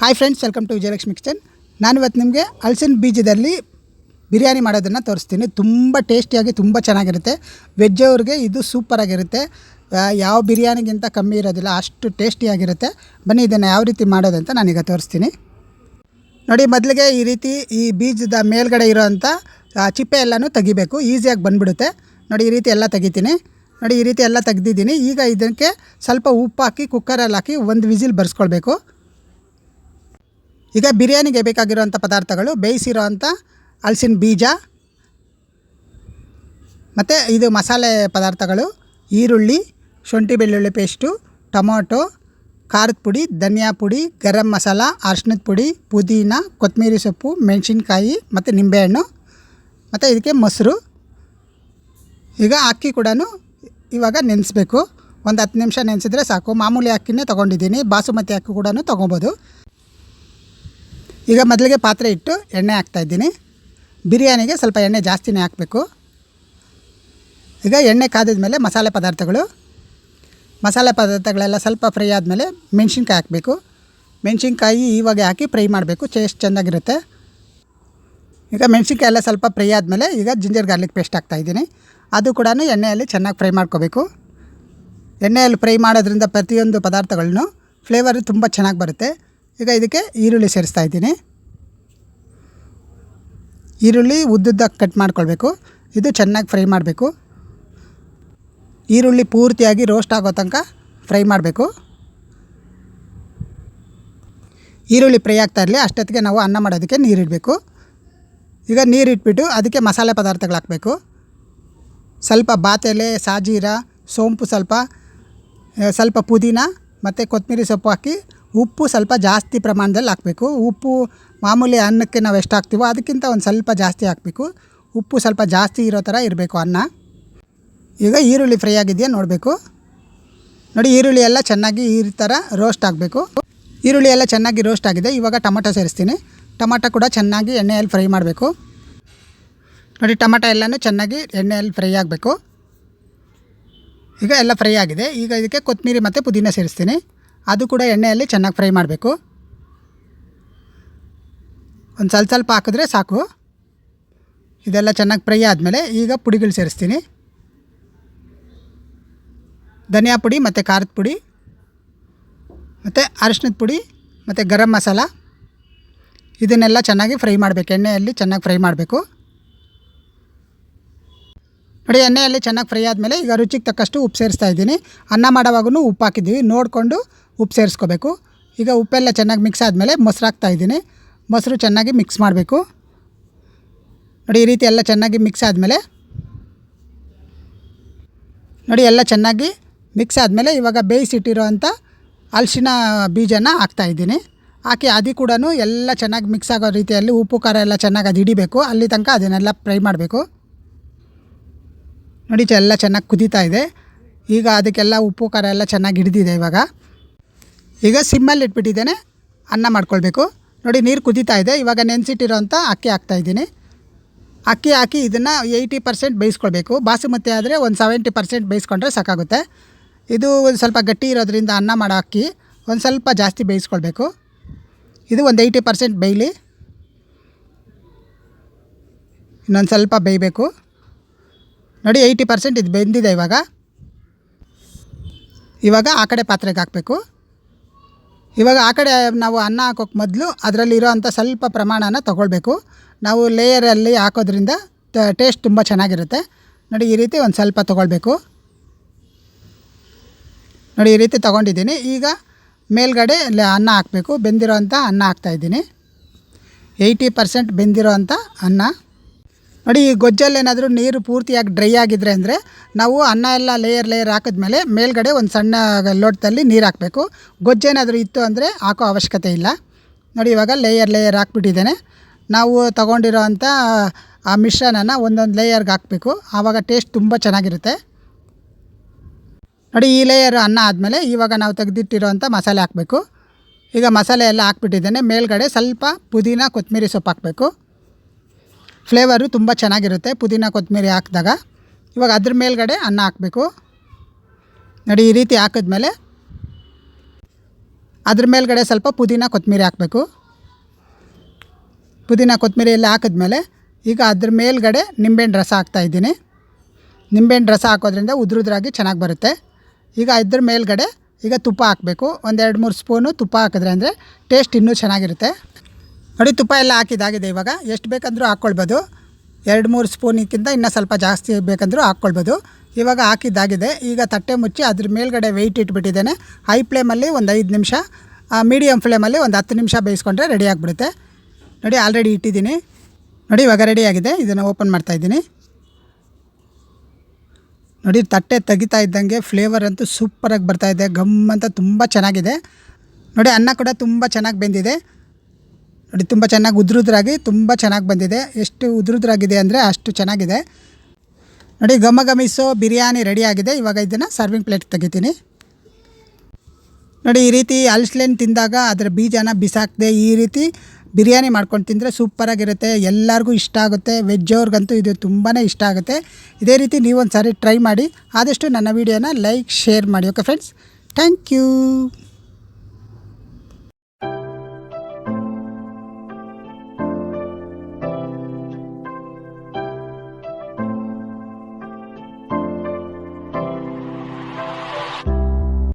Hi friends welcome to Vijayalakshmi kitchen ನಾನು ಇವತ್ತು ನಿಮಗೆ ಹಲಸಿನ ಬೀಜದಲ್ಲಿ ಬಿರಿಯಾನಿ ಮಾಡೋದನ್ನು ತೋರಿಸ್ತೀನಿ. ತುಂಬ ಟೇಸ್ಟಿಯಾಗಿ, ತುಂಬ ಚೆನ್ನಾಗಿರುತ್ತೆ. ವೆಜ್ ಅವ್ರಿಗೆ ಇದು ಸೂಪರಾಗಿರುತ್ತೆ ಯಾವ ಬಿರಿಯಾನಿಗಿಂತ ಕಮ್ಮಿ ಇರೋದಿಲ್ಲ, ಅಷ್ಟು ಟೇಸ್ಟಿಯಾಗಿರುತ್ತೆ ಬನ್ನಿ, ಇದನ್ನು ಯಾವ ರೀತಿ ಮಾಡೋದಂತ ನಾನೀಗ ತೋರಿಸ್ತೀನಿ. ನೋಡಿ, ಮೊದಲಿಗೆ ಈ ರೀತಿ ಈ ಬೀಜದ ಮೇಲ್ಗಡೆ ಇರೋವಂಥ ಚಿಪ್ಪೆ ಎಲ್ಲನೂ ತೆಗಿಬೇಕು. ಈಸಿಯಾಗಿ ಬಂದ್ಬಿಡುತ್ತೆ. ನೋಡಿ, ಈ ರೀತಿ ಎಲ್ಲ ತೆಗಿತೀನಿ. ನೋಡಿ, ಈ ರೀತಿ ಎಲ್ಲ ತೆಗ್ದಿದ್ದೀನಿ. ಈಗ ಇದಕ್ಕೆ ಸ್ವಲ್ಪ ಉಪ್ಪು ಹಾಕಿ ಕುಕ್ಕರಲ್ಲಿ ಹಾಕಿ ಒಂದು ವಿಸಿಲ್ ಬರ್ಸ್ಕೊಳ್ಬೇಕು. ಈಗ ಬಿರಿಯಾನಿಗೆ ಬೇಕಾಗಿರುವಂಥ ಪದಾರ್ಥಗಳು ಬೇಯಿಸಿರೋವಂಥ ಹಲಸಿನ ಬೀಜ, ಮತ್ತು ಇದು ಮಸಾಲೆ ಪದಾರ್ಥಗಳು, ಈರುಳ್ಳಿ, ಶುಂಠಿ ಬೆಳ್ಳುಳ್ಳಿ ಪೇಸ್ಟು, ಟೊಮೊಟೊ, ಖಾರದ ಪುಡಿ, ಧನಿಯಾ ಪುಡಿ, ಗರಂ ಮಸಾಲ ಅರ್ಶಿನದ ಪುಡಿ, ಪುದೀನ, ಕೊತ್ತಂಬರಿ ಸೊಪ್ಪು, ಮೆಣಸಿನ್ಕಾಯಿ ಮತ್ತು ನಿಂಬೆಹಣ್ಣು, ಮತ್ತು ಇದಕ್ಕೆ ಮೊಸರು. ಈಗ ಅಕ್ಕಿ ಕೂಡ ಇವಾಗ ನೆನೆಸ್ಬೇಕು. ಒಂದು ಹತ್ತು ನಿಮಿಷ ನೆನೆಸಿದ್ರೆ ಸಾಕು. ಮಾಮೂಲಿ ಅಕ್ಕಿನೇ ತೊಗೊಂಡಿದ್ದೀನಿ. ಬಾಸುಮತಿ ಅಕ್ಕಿ ಕೂಡ ತೊಗೊಬೋದು. ಈಗ ಮೊದಲಿಗೆ ಪಾತ್ರೆ ಇಟ್ಟು ಎಣ್ಣೆ ಹಾಕ್ತಾಯಿದ್ದೀನಿ ಬಿರಿಯಾನಿಗೆ ಸ್ವಲ್ಪ ಎಣ್ಣೆ ಜಾಸ್ತಿನೇ ಹಾಕಬೇಕು. ಈಗ ಎಣ್ಣೆ ಕಾದಿದ ಮೇಲೆ ಮಸಾಲೆ ಪದಾರ್ಥಗಳು. ಮಸಾಲೆ ಪದಾರ್ಥಗಳೆಲ್ಲ ಸ್ವಲ್ಪ ಫ್ರೈ ಆದಮೇಲೆ ಮೆಣಸಿನ್ಕಾಯಿ ಹಾಕಬೇಕು. ಮೆಣಸಿನ್ಕಾಯಿ ಇವಾಗ ಹಾಕಿ ಫ್ರೈ ಮಾಡಬೇಕು, ಟೇಸ್ಟ್ ಚೆನ್ನಾಗಿರುತ್ತೆ. ಈಗ ಮೆಣಸಿನ್ಕಾಯಿ ಎಲ್ಲ ಸ್ವಲ್ಪ ಫ್ರೈ ಆದಮೇಲೆ ಈಗ ಜಿಂಜರ್ ಗಾರ್ಲಿಕ್ ಪೇಸ್ಟ್ ಹಾಕ್ತಾಯಿದ್ದೀನಿ ಅದು ಕೂಡ ಎಣ್ಣೆಯಲ್ಲಿ ಚೆನ್ನಾಗಿ ಫ್ರೈ ಮಾಡ್ಕೋಬೇಕು. ಎಣ್ಣೆಯಲ್ಲಿ ಫ್ರೈ ಮಾಡೋದ್ರಿಂದ ಪ್ರತಿಯೊಂದು ಪದಾರ್ಥಗಳನ್ನು ಫ್ಲೇವರು ತುಂಬ ಚೆನ್ನಾಗಿ ಬರುತ್ತೆ. ಈಗ ಇದಕ್ಕೆ ಈರುಳ್ಳಿ ಸೇರಿಸ್ತಾ ಇದ್ದೀನಿ. ಈರುಳ್ಳಿ ಉದ್ದುದ್ದ ಕಟ್ ಮಾಡ್ಕೊಳ್ಬೇಕು. ಇದು ಚೆನ್ನಾಗಿ ಫ್ರೈ ಮಾಡಬೇಕು. ಈರುಳ್ಳಿ ಪೂರ್ತಿಯಾಗಿ ರೋಸ್ಟ್ ಆಗೋ ತನಕ ಫ್ರೈ ಮಾಡಬೇಕು. ಈರುಳ್ಳಿ ಫ್ರೈ ಆಗ್ತಾ ಇರಲಿ, ಅಷ್ಟೊತ್ತಿಗೆ ನಾವು ಅನ್ನ ಮಾಡೋದಕ್ಕೆ ನೀರಿಡಬೇಕು. ಈಗ ನೀರಿಟ್ಬಿಟ್ಟು ಅದಕ್ಕೆ ಮಸಾಲೆ ಪದಾರ್ಥಗಳು ಹಾಕಬೇಕು. ಸ್ವಲ್ಪ ಬಾತೆಲೆ, ಸಾಜೀರ, ಸೋಂಪು ಸ್ವಲ್ಪ ಸ್ವಲ್ಪ ಪುದೀನ ಮತ್ತು ಕೊತ್ತಂಬರಿ ಸೊಪ್ಪು ಹಾಕಿ ಉಪ್ಪು ಸ್ವಲ್ಪ ಜಾಸ್ತಿ ಪ್ರಮಾಣದಲ್ಲಿ ಹಾಕಬೇಕು. ಉಪ್ಪು ಮಾಮೂಲಿ ಅನ್ನಕ್ಕೆ ನಾವು ಎಷ್ಟು ಹಾಕ್ತೀವೋ ಅದಕ್ಕಿಂತ ಒಂದು ಸ್ವಲ್ಪ ಜಾಸ್ತಿ ಹಾಕಬೇಕು. ಉಪ್ಪು ಸ್ವಲ್ಪ ಜಾಸ್ತಿ ಇರೋ ಥರ ಇರಬೇಕು ಅನ್ನ. ಈಗ ಈರುಳ್ಳಿ ಫ್ರೈ ಆಗಿದೆಯಾ ನೋಡಬೇಕು. ನೋಡಿ ಈರುಳ್ಳಿ ಎಲ್ಲ ಚೆನ್ನಾಗಿ ಈ ಥರ ರೋಸ್ಟ್ ಆಗಬೇಕು. ಈರುಳ್ಳಿ ಎಲ್ಲ ಚೆನ್ನಾಗಿ ರೋಸ್ಟ್ ಆಗಿದೆ. ಇವಾಗ ಟೊಮಟೊ ಸೇರಿಸ್ತೀನಿ. ಟೊಮಟೊ ಕೂಡ ಚೆನ್ನಾಗಿ ಎಣ್ಣೆಯಲ್ಲಿ ಫ್ರೈ ಮಾಡಬೇಕು. ನೋಡಿ ಟೊಮಟೊ ಎಲ್ಲನೂ ಚೆನ್ನಾಗಿ ಎಣ್ಣೆಯಲ್ಲಿ ಫ್ರೈ ಆಗಬೇಕು. ಈಗ ಎಲ್ಲ ಫ್ರೈ ಆಗಿದೆ. ಈಗ ಇದಕ್ಕೆ ಕೊತ್ತಂಬರಿ ಮತ್ತು ಪುದೀನ ಸೇರಿಸ್ತೀನಿ. ಅದು ಕೂಡ ಎಣ್ಣೆಯಲ್ಲಿ ಚೆನ್ನಾಗಿ ಫ್ರೈ ಮಾಡಬೇಕು. ಒಂದು ಸ್ವಲ್ಪ ಸ್ವಲ್ಪ ಹಾಕಿದ್ರೆ ಸಾಕು. ಇದೆಲ್ಲ ಚೆನ್ನಾಗಿ ಫ್ರೈ ಆದಮೇಲೆ ಈಗ ಪುಡಿಗಳು ಸೇರಿಸ್ತೀನಿ. ಧನಿಯಾ ಪುಡಿ ಮತ್ತು ಖಾರದ ಪುಡಿ, ಮತ್ತು ಅರಿಶಿನದ ಪುಡಿ, ಮತ್ತು ಗರಂ ಮಸಾಲ. ಇದನ್ನೆಲ್ಲ ಚೆನ್ನಾಗಿ ಫ್ರೈ ಮಾಡಬೇಕು. ಎಣ್ಣೆಯಲ್ಲಿ ಚೆನ್ನಾಗಿ ಫ್ರೈ ಮಾಡಬೇಕು. ನೋಡಿ, ಎಣ್ಣೆಯಲ್ಲಿ ಚೆನ್ನಾಗಿ ಫ್ರೈ ಆದಮೇಲೆ ಈಗ ರುಚಿಗೆ ತಕ್ಕಷ್ಟು ಉಪ್ಪು ಸೇರಿಸ್ತಾ ಇದ್ದೀನಿ. ಅನ್ನ ಮಾಡೋವಾಗೂ ಉಪ್ಪು ಹಾಕಿದ್ದೀವಿ. ನೋಡಿಕೊಂಡು ಉಪ್ಪು ಸೇರಿಸ್ಕೋಬೇಕು. ಈಗ ಉಪ್ಪೆಲ್ಲ ಚೆನ್ನಾಗಿ ಮಿಕ್ಸ್ ಆದಮೇಲೆ ಮೊಸರು ಹಾಕ್ತಾ ಇದ್ದೀನಿ. ಮೊಸರು ಚೆನ್ನಾಗಿ ಮಿಕ್ಸ್ ಮಾಡಬೇಕು. ನೋಡಿ, ಈ ರೀತಿ ಎಲ್ಲ ಚೆನ್ನಾಗಿ ಮಿಕ್ಸ್ ಆದಮೇಲೆ ನೋಡಿ, ಎಲ್ಲ ಚೆನ್ನಾಗಿ ಮಿಕ್ಸ್ ಆದಮೇಲೆ ಇವಾಗ ಬೇಯಿಸಿಟ್ಟಿರೋವಂಥ ಅಲ್ಸಿನ ಬೀಜನ ಹಾಕ್ತಾಯಿದ್ದೀನಿ ಹಾಕಿ ಅದು ಕೂಡ ಎಲ್ಲ ಚೆನ್ನಾಗಿ ಮಿಕ್ಸ್ ಆಗೋ ರೀತಿಯಲ್ಲಿ ಉಪ್ಪು, ಖಾರ ಎಲ್ಲ ಚೆನ್ನಾಗಿ ಅದು ಹಿಡಿಬೇಕು. ಅಲ್ಲಿ ತನಕ ಅದನ್ನೆಲ್ಲ ಫ್ರೈ ಮಾಡಬೇಕು. ನೋಡಿ, ಎಲ್ಲ ಚೆನ್ನಾಗಿ ಕುದೀತಾ ಇದೆ. ಈಗ ಅದಕ್ಕೆಲ್ಲ ಉಪ್ಪು, ಖಾರ ಎಲ್ಲ ಚೆನ್ನಾಗಿ ಹಿಡಿದಿದೆ ಇವಾಗ. ಈಗ ಸಿಮ್ಮಲ್ಲಿ ಇಟ್ಬಿಟ್ಟಿದ್ದೇನೆ, ಅನ್ನ ಮಾಡ್ಕೊಳ್ಬೇಕು. ನೋಡಿ, ನೀರು ಕುದೀತಾ ಇದೆ. ಇವಾಗ ನೆನೆಸಿಟ್ಟಿರೋಂಥ ಅಕ್ಕಿ ಹಾಕ್ತಾಯಿದ್ದೀನಿ ಅಕ್ಕಿ ಹಾಕಿ ಇದನ್ನು ಏಯ್ಟಿ ಪರ್ಸೆಂಟ್ ಬೇಯಿಸ್ಕೊಳ್ಬೇಕು. ಬಾಸುಮತಿ ಆದರೆ ಒಂದು ಸೆವೆಂಟಿ ಪರ್ಸೆಂಟ್ ಬೇಯಿಸ್ಕೊಂಡ್ರೆ ಸಾಕಾಗುತ್ತೆ. ಇದು ಒಂದು ಸ್ವಲ್ಪ ಗಟ್ಟಿ ಇರೋದ್ರಿಂದ ಅನ್ನ ಮಾಡೋ ಅಕ್ಕಿ ಒಂದು ಸ್ವಲ್ಪ ಜಾಸ್ತಿ ಬೇಯಿಸ್ಕೊಳ್ಬೇಕು. ಇದು ಒಂದು ಏಯ್ಟಿ ಪರ್ಸೆಂಟ್ ಬೇಯಲಿ. ಇನ್ನೊಂದು ಸ್ವಲ್ಪ ಬೇಯಬೇಕು. ನೋಡಿ, ಏಯ್ಟಿ ಪರ್ಸೆಂಟ್ ಇದು ಬೆಂದಿದೆ ಇವಾಗ. ಇವಾಗ ಆ ಕಡೆ ಪಾತ್ರೆಗೆ ಹಾಕಬೇಕು. ಇವಾಗ ಆ ಕಡೆ ನಾವು ಅನ್ನ ಹಾಕೋಕ್ಕೆ ಮೊದಲು ಅದರಲ್ಲಿರೋ ಅಂಥ ಸ್ವಲ್ಪ ಪ್ರಮಾಣನ ತೊಗೊಳ್ಬೇಕು. ನಾವು ಲೇಯರಲ್ಲಿ ಹಾಕೋದ್ರಿಂದ ಟೇಸ್ಟ್ ತುಂಬ ಚೆನ್ನಾಗಿರುತ್ತೆ. ನೋಡಿ, ಈ ರೀತಿ ಒಂದು ಸ್ವಲ್ಪ ತೊಗೊಳ್ಬೇಕು. ನೋಡಿ, ಈ ರೀತಿ ತೊಗೊಂಡಿದ್ದೀನಿ. ಈಗ ಮೇಲ್ಗಡೆ ಅನ್ನ ಹಾಕಬೇಕು. ಬೆಂದಿರೋ ಅಂಥ ಅನ್ನ ಹಾಕ್ತಾಯಿದ್ದೀನಿ ಏಯ್ಟಿ ಪರ್ಸೆಂಟ್ ಬೆಂದಿರೋ ಅಂಥ ಅನ್ನ. ನೋಡಿ, ಈ ಗೊಜ್ಜಲ್ಲಿ ಏನಾದರೂ ನೀರು ಪೂರ್ತಿಯಾಗಿ ಡ್ರೈ ಆಗಿದ್ರೆ ಅಂದರೆ ನಾವು ಅನ್ನ ಎಲ್ಲ ಲೇಯರ್ ಲೇಯರ್ ಹಾಕಿದ್ಮೇಲೆ ಮೇಲ್ಗಡೆ ಒಂದು ಸಣ್ಣ ಲೋಟದಲ್ಲಿ ನೀರು ಹಾಕಬೇಕು. ಗೊಜ್ಜೇನಾದರೂ ಇತ್ತು ಅಂದರೆ ಹಾಕೋ ಅವಶ್ಯಕತೆ ಇಲ್ಲ. ನೋಡಿ, ಇವಾಗ ಲೇಯರ್ ಲೇಯರ್ ಹಾಕ್ಬಿಟ್ಟಿದ್ದೇನೆ. ನಾವು ತಗೊಂಡಿರೋ ಅಂಥ ಆ ಮಿಶ್ರಣನ ಒಂದೊಂದು ಲೇಯರ್ಗೆ ಹಾಕಬೇಕು. ಆವಾಗ ಟೇಸ್ಟ್ ತುಂಬ ಚೆನ್ನಾಗಿರುತ್ತೆ. ನೋಡಿ, ಈ ಲೇಯರ್ ಅನ್ನ ಆದಮೇಲೆ ಇವಾಗ ನಾವು ತೆಗೆದಿಟ್ಟಿರೋಂಥ ಮಸಾಲೆ ಹಾಕಬೇಕು. ಈಗ ಮಸಾಲೆ ಎಲ್ಲ ಹಾಕ್ಬಿಟ್ಟಿದ್ದೇನೆ. ಮೇಲ್ಗಡೆ ಸ್ವಲ್ಪ ಪುದೀನ ಕೊತ್ತಂಬರಿ ಸೊಪ್ಪು ಹಾಕಬೇಕು. ಫ್ಲೇವರು ತುಂಬ ಚೆನ್ನಾಗಿರುತ್ತೆ. ಪುದೀನ ಕೊತ್ತಂಬರಿ ಹಾಕಿದಾಗ. ಇವಾಗ ಅದ್ರ ಮೇಲ್ಗಡೆ ಅನ್ನ ಹಾಕಬೇಕು. ನೋಡಿ, ಈ ರೀತಿ ಹಾಕಿದ್ಮೇಲೆ ಅದ್ರ ಮೇಲ್ಗಡೆ ಸ್ವಲ್ಪ ಪುದೀನ ಕೊತ್ತಂಬರಿ ಹಾಕಬೇಕು. ಪುದೀನ ಕೊತ್ತಂಬರಿ ಎಲ್ಲ ಹಾಕಿದ್ಮೇಲೆ ಈಗ ಅದ್ರ ಮೇಲ್ಗಡೆ ನಿಂಬೆಹಣ್ಣು ರಸ ಹಾಕ್ತಾಯಿದ್ದೀನಿ ನಿಂಬೆಹಣ್ಣು ರಸ ಹಾಕೋದ್ರಿಂದ ಉದ್ರುದ್ರಾಗಿ ಚೆನ್ನಾಗಿ ಬರುತ್ತೆ. ಈಗ ಇದ್ರ ಮೇಲ್ಗಡೆ ಈಗ ತುಪ್ಪ ಹಾಕಬೇಕು. ಒಂದೆರಡು ಮೂರು ಸ್ಪೂನು ತುಪ್ಪ ಹಾಕಿದ್ರೆ ಅಂದರೆ ಟೇಸ್ಟ್ ಇನ್ನೂ ಚೆನ್ನಾಗಿರುತ್ತೆ. ನೋಡಿ, ತುಪ್ಪ ಎಲ್ಲ ಹಾಕಿದಾಗಿದೆ ಇವಾಗ. ಎಷ್ಟು ಬೇಕಂದರೂ ಹಾಕ್ಕೊಳ್ಬೋದು. ಎರಡು, ಮೂರು ಸ್ಪೂನಿಕ್ಕಿಂತ ಇನ್ನೂ ಸ್ವಲ್ಪ ಜಾಸ್ತಿ ಬೇಕಂದರೂ ಹಾಕ್ಕೊಳ್ಬೋದು. ಇವಾಗ ಹಾಕಿದ್ದಾಗಿದೆ. ಈಗ ತಟ್ಟೆ ಮುಚ್ಚಿ ಅದ್ರ ಮೇಲ್ಗಡೆ ವೆಯ್ಟ್ ಇಟ್ಬಿಟ್ಟಿದ್ದೇನೆ. ಹೈ ಫ್ಲೇಮಲ್ಲಿ ಒಂದು ಐದು ನಿಮಿಷ ಮೀಡಿಯಮ್ ಫ್ಲೇಮಲ್ಲಿ ಒಂದು ಹತ್ತು ನಿಮಿಷ ಬೇಯಿಸ್ಕೊಂಡ್ರೆ ರೆಡಿ ಆಗಿಬಿಡುತ್ತೆ. ನೋಡಿ ಆಲ್ರೆಡಿ ಇಟ್ಟಿದ್ದೀನಿ. ನೋಡಿ, ಇವಾಗ ರೆಡಿ ಆಗಿದೆ. ಇದನ್ನು ಓಪನ್ ಮಾಡ್ತಾಯಿದ್ದೀನಿ ನೋಡಿ, ತಟ್ಟೆ ತೆಗಿತಾ ಇದ್ದಂಗೆ ಫ್ಲೇವರ್ ಅಂತೂ ಸೂಪರಾಗಿ ಬರ್ತಾಯಿದೆ ಗಮ್ ಅಂತ ತುಂಬ ಚೆನ್ನಾಗಿದೆ. ನೋಡಿ, ಅನ್ನ ಕೂಡ ತುಂಬ ಚೆನ್ನಾಗಿ ಬೆಂದಿದೆ. ನೋಡಿ, ತುಂಬ ಚೆನ್ನಾಗಿ ಉದ್ರುದ್ರಾಗಿ ತುಂಬ ಚೆನ್ನಾಗಿ ಬಂದಿದೆ. ಎಷ್ಟು ಉದ್ರುದ್ರಾಗಿದೆ ಅಂದರೆ ಅಷ್ಟು ಚೆನ್ನಾಗಿದೆ. ನೋಡಿ ಘಮ ಘಮಿಸೋ ಬಿರಿಯಾನಿ ರೆಡಿಯಾಗಿದೆ ಇವಾಗ ಇದನ್ನು ಸರ್ವಿಂಗ್ ಪ್ಲೇಟ್ ತೆಗಿತೀನಿ. ನೋಡಿ, ಈ ರೀತಿ ಅಲ್ಸ್ಲೇನ್ ತಿಂದಾಗ ಅದರ ಬೀಜನ ಬಿಸಾಕದೆ ಈ ರೀತಿ ಬಿರಿಯಾನಿ ಮಾಡ್ಕೊಂಡು ತಿಂದರೆ ಸೂಪರಾಗಿರುತ್ತೆ ಎಲ್ಲರಿಗೂ ಇಷ್ಟ ಆಗುತ್ತೆ. ವೆಜ್ ಅವ್ರಿಗಂತೂ ಇದು ತುಂಬಾ ಇಷ್ಟ ಆಗುತ್ತೆ. ಇದೇ ರೀತಿ ನೀವೊಂದು ಸಾರಿ ಟ್ರೈ ಮಾಡಿ. ಆದಷ್ಟು ನನ್ನ ವೀಡಿಯೋನ ಲೈಕ್ ಶೇರ್ ಮಾಡಿ. Okay friends thank you